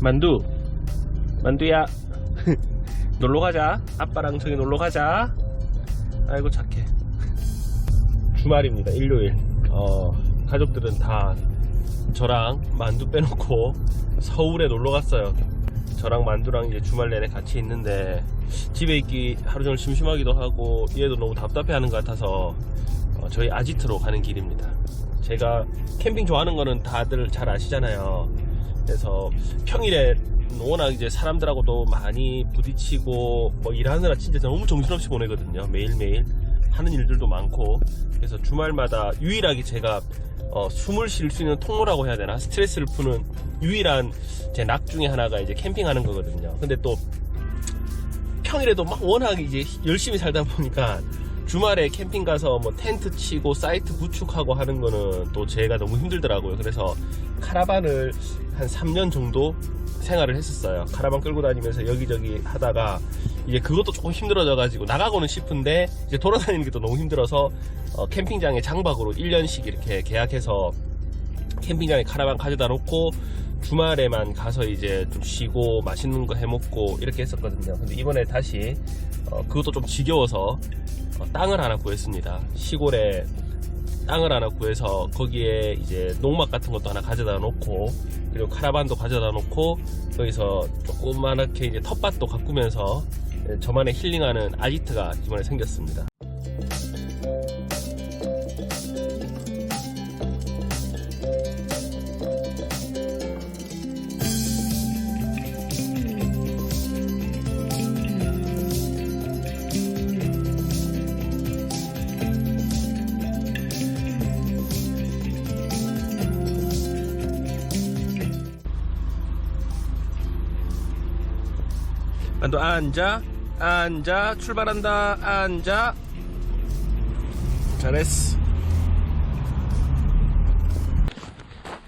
만두. 만두야. 놀러 가자. 아빠랑 저기 놀러 가자. 아이고 착해. 주말입니다 일요일. 어, 가족들은 다 저랑 만두 빼놓고 서울에 놀러 갔어요. 저랑 만두랑 이제 주말 내내 같이 있는데 집에 있기 하루 종일 심심하기도 하고 얘도 너무 답답해하는 것 같아서 어, 저희 아지트로 가는 길입니다. 제가 캠핑 좋아하는 거는 다들 잘 아시잖아요 그래서 평일에 워낙 이제 사람들하고도 많이 부딪히고 뭐 일하느라 진짜 너무 정신없이 보내거든요. 매일매일 하는 일들도 많고. 그래서 주말마다 유일하게 제가 어, 숨을 쉴 수 있는 통로라고 해야 되나? 스트레스를 푸는 유일한 제 낙 중에 하나가 이제 캠핑하는 거거든요. 근데 또 평일에도 막 워낙 이제 열심히 살다 보니까 주말에 캠핑 가서 뭐 텐트 치고 사이트 구축하고 하는 거는 또 제가 너무 힘들더라고요. 그래서 카라반을 한 3년 정도 생활을 했었어요. 카라반 끌고 다니면서 여기저기 하다가 이제 그것도 조금 힘들어져 가지고 나가고는 싶은데 이제 돌아다니는 게 또 너무 힘들어서 어, 캠핑장에 장박으로 1년씩 이렇게 계약해서 캠핑장에 카라반 가져다 놓고 주말에만 가서 이제 좀 쉬고 맛있는 거 해먹고 이렇게 했었거든요. 근데 이번에 다시 어, 그것도 좀 지겨워서 어, 땅을 하나 구했습니다. 시골에 땅을 하나 구해서 거기에 이제 농막 같은 것도 하나 가져다 놓고 그리고 카라반도 가져다 놓고 거기서 조그맣게 이제 텃밭도 가꾸면서 예, 저만의 힐링하는 아지트가 이번에 생겼습니다. 만두 앉아 앉아 출발한다 앉아 잘했어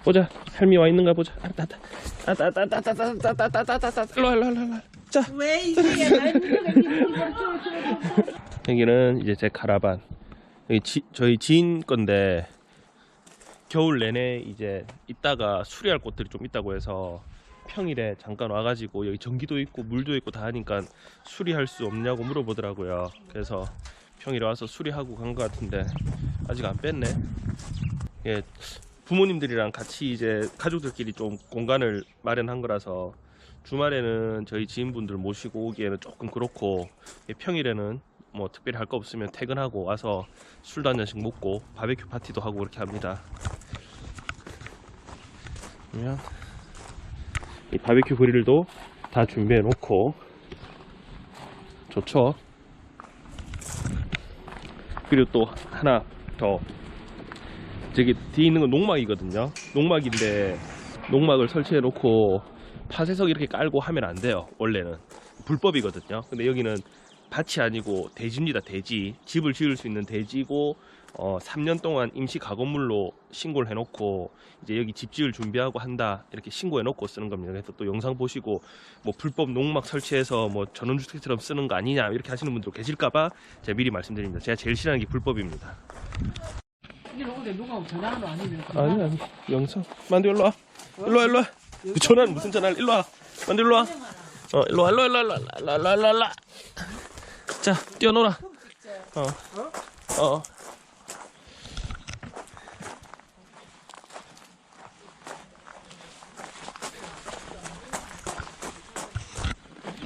보자 할미 와 있는가 보자 알았다 알았다 알았다 일로와 일로와 일로와 자왜 이쁘게 여기는 이제 제 카라반 여기 지- 저희 지인 건데 겨울 내내 이제 있다가 수리할 곳들이 좀 있다고 해서 평일에 잠깐 와가지고 여기 전기도 있고 물도 있고 다 하니까 수리할 수 없냐고 물어보더라고요. 그래서 평일에 와서 수리하고 간 것 같은데 아직 안 뺐네. 예, 부모님들이랑 같이 이제 가족들끼리 좀 공간을 마련한 거라서 주말에는 저희 지인분들 모시고 오기에는 조금 그렇고 예, 평일에는 뭐 특별히 할 거 없으면 퇴근하고 와서 술도 한 잔씩 먹고 바베큐 파티도 하고 그렇게 합니다. 그러면 이 바베큐 그릴도 다 준비해 놓고 좋죠. 그리고 또 하나 더 저기 뒤에 있는 건 농막이거든요. 농막인데 농막을 설치해 놓고 파쇄석 이렇게 깔고 하면 안 돼요. 원래는 불법이거든요. 근데 여기는 밭이 아니고 대지입니다. 대지. 집을 지을 수 있는 대지고 어, 3년 동안 임시 가건물로 신고를 해놓고 이제 여기 집 지을 준비하고 한다 이렇게 신고해놓고 쓰는 겁니다. 그래서 또 영상 보시고 뭐 불법 농막 설치해서 뭐 전원주택처럼 쓰는 거 아니냐 이렇게 하시는 분들 계실까봐 제가 미리 말씀드립니다. 제가 제일 싫어하는 게 불법입니다. 이게 누가 전화하는 거 아니면 아니 아니 영상. 만두 일로 와. 일로 와 일로 와. 그 전화는 무슨 전화를? 일로 와. 만두 일로 와 어 일로 와 일로 와 일로 와 일로 와 일로 와 일로 와 일로 와자 뛰어놀아. 어어 어.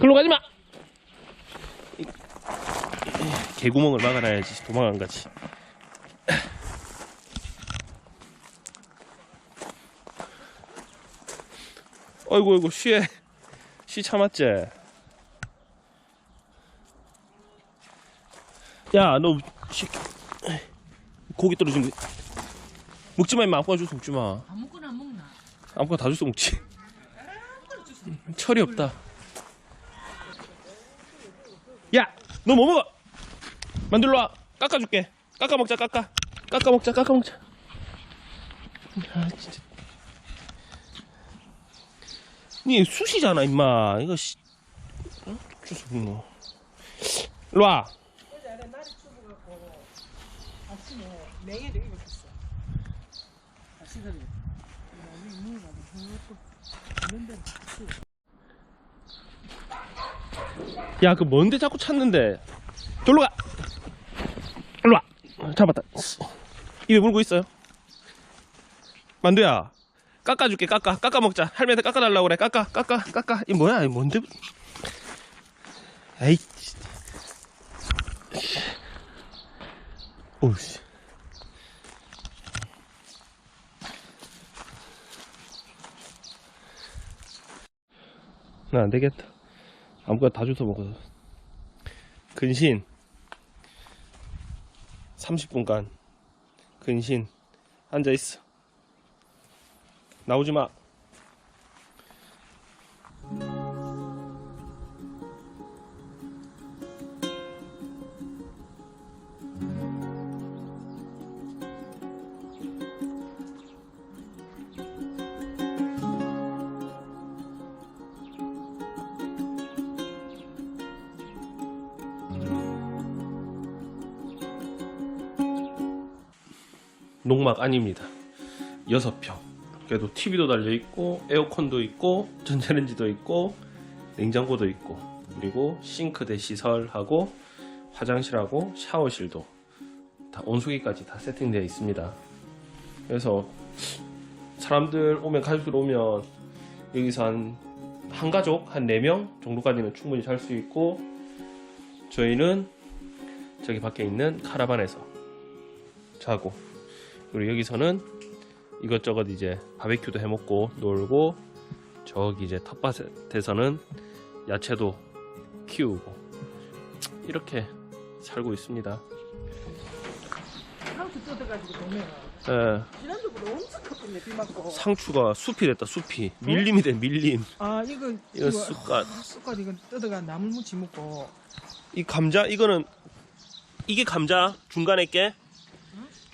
글로 가지 마. 개구멍을 막아놔야지 도망 안 가지. 어이구 어이구 쉬해 쉬 참았지? 야너 고기 떨어진 거. 먹지 마 임마. 아빠가 줘서 먹지 마. 아무거나 먹나? 아빠가 다 줘서 먹지. 철이 없다 야 너 뭐 먹어? 만들러 와. 깎아줄게. 깎아 먹자 깎아. 깎아 먹자 깎아 먹자. 아 진짜. 니 숯이잖아 임마. 이거 씨. 어? 주워 먹노 일로 와. 어제 날이 추워갖고 아침에 냉이를 익었어. 아침에 먹는 거 있는데 야, 그 뭔데 자꾸 찾는데? 돌로 가! 일로 와! 잡았다. 입에 물고 있어요. 만두야, 깎아줄게, 깎아. 깎아 먹자. 할매한테 깎아달라고 그래. 깎아, 깎아, 깎아. 이 뭐야, 이 뭔데? 에이. 오우씨. 나 안 되겠다. 아무거나 다 주워 먹어. 근신. 30분간 근신 앉아 있어. 나오지 마. 농막 아닙니다. 여섯 평. 그래도 TV도 달려 있고 에어컨도 있고 전자레인지도 있고 냉장고도 있고 그리고 싱크대 시설하고 화장실하고 샤워실도 다 온수기까지 다 세팅되어 있습니다. 그래서 사람들 오면 가족들 오면 여기서 한, 한 가족 한 4명 정도까지는 충분히 잘수 있고 저희는 저기 밖에 있는 카라반에서 자고 그리고 여기서는 이것저것 이제 바베큐도 해 먹고 놀고 저기 이제 텃밭에서는 야채도 키우고 이렇게 살고 있습니다. 상추 뜯어가지고 보면 예, 지난주보다 엄청 컸거든요 비 맞고 상추가 숲이 됐다 숲이. 밀림이 돼 밀림. 아 이거 이거 쑥갓. 아, 쑥갓 이거 뜯어가 나물 무치 먹고. 이 감자 이거는 이게 감자 중간에 게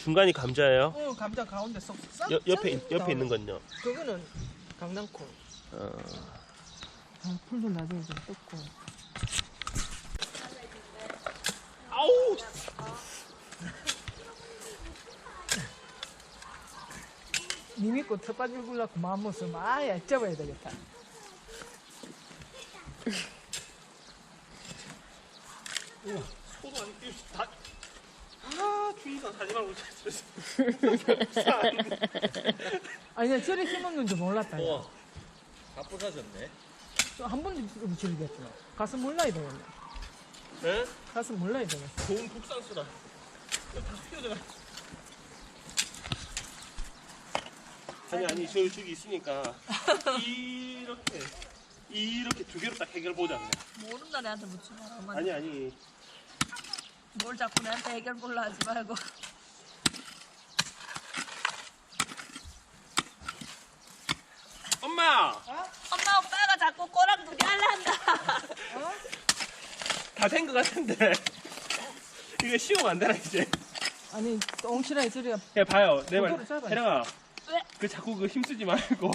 중간이 감자예요. 어 감자 가운데 쏙 싹, 여, 옆에 싹 옆에 있는. 건요. 그거는 강낭콩 어, 아, 풀도 나중에 좀 뜯고 아우 니 믿고 텃밭 일굴라고 마음 먹으면 아야 접어야 되겠다 소도 아니 다. 아 주인상 사지 말고 아니 나 저리 심었는 줄 몰랐다 우와. 다 부서졌네. 한 번도 무치겠구나 가서 몰라야 되겠네 네? 가서 몰라야 되겠어 좋은 국산수라. 이거 다 휘어져가. 아니 아니 저 저기 있으니까 이렇게 이렇게 두 개로 딱 해결 보지 않네. 모른다 내한테 묻지 마라. 아니 아니 뭘 자꾸 내한테 해결 볼라 하지 말고. 엄마 엄마 오빠가 자꾸 꼬랑 두개 할라 한다. 다 된 것 같은데 이거 씌우면 안 되나 이제? 아니 엉실하게 저리가 야 봐요 내 말. 잡아야지. 혜령아 왜? 그 자꾸 그 힘쓰지 말고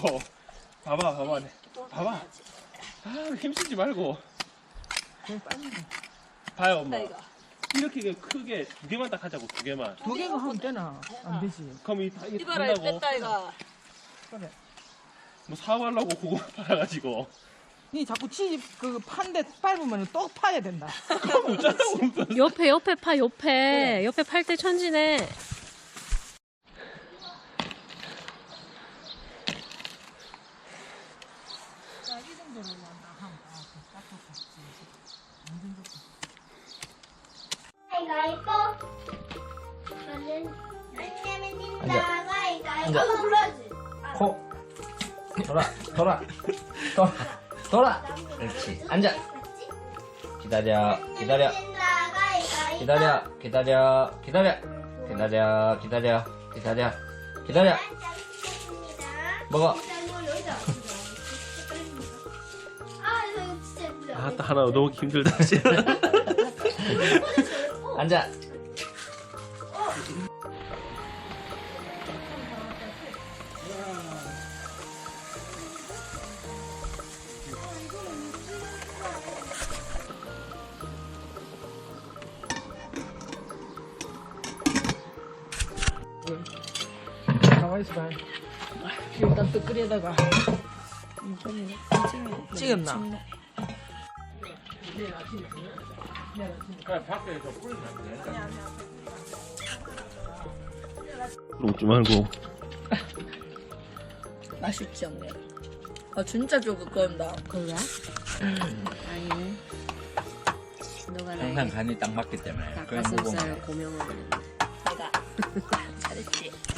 봐봐 봐봐 네. 봐봐 아 힘쓰지 말고 그냥 빨리 봐요 엄마 나 이거. 이렇게 그 크게 두 개만 딱 하자고 두 개만. 두 개가 하면 되나? 안 되지. 그럼 이 다- 이게 이봐라 이 된다고? 뺐다 이가. 그래. 뭐 사업하려고 그거 팔아가지고. 니 자꾸 치즈 그 판대 밟으면 또 파야 된다. 그럼 어쩌라고 옆에 옆에 파 옆에. 옆에 팔 때 천지네 저는 가위바위보 불러야지 코. 돌아, 돌아, 돌아, 돌아. 그렇지. 앉아. 기다려, 기다려, 기다려, 기다려, 기다려, 기다려, 기다려, 기다려, 기다려. 먹어. 아 이거 힘들어 아따 하나 너무 힘들다 씨. 앉아. 가만히 있어봐. 일단 뜨 끓여다가 찍었나? 먹지 말고. 맛있지 언니 아 진짜 조금 건다 그래? 아니. 너가 항상 나의 간이 딱 맞기 때문에 닭가슴살 고명을 내가